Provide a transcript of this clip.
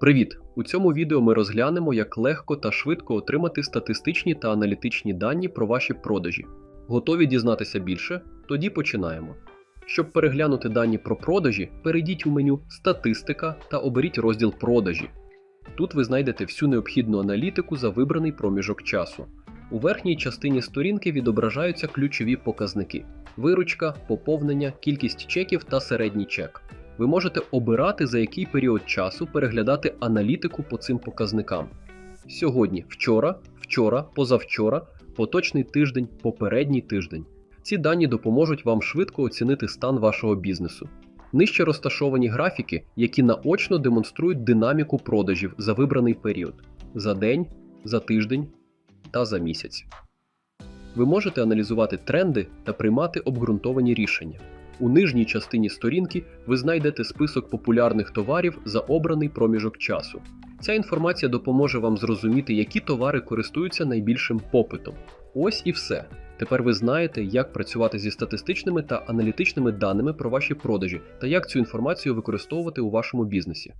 Привіт! У цьому відео ми розглянемо, як легко та швидко отримати статистичні та аналітичні дані про ваші продажі. Готові дізнатися більше? Тоді починаємо. Щоб переглянути дані про продажі, перейдіть у меню Статистика та оберіть розділ Продажі. Тут ви знайдете всю необхідну аналітику за вибраний проміжок часу. У верхній частині сторінки відображаються ключові показники: виручка, поповнення, кількість чеків та середній чек. Ви можете обирати, за який період часу переглядати аналітику по цим показникам. Сьогодні, вчора, вчора, позавчора, поточний тиждень, попередній тиждень. Ці дані допоможуть вам швидко оцінити стан вашого бізнесу. Нижче розташовані графіки, які наочно демонструють динаміку продажів за вибраний період за день, за тиждень та за місяць. Ви можете аналізувати тренди та приймати обґрунтовані рішення. У нижній частині сторінки ви знайдете список популярних товарів за обраний проміжок часу. Ця інформація допоможе вам зрозуміти, які товари користуються найбільшим попитом. Ось і все. Тепер ви знаєте, як працювати зі статистичними та аналітичними даними про ваші продажі та як цю інформацію використовувати у вашому бізнесі.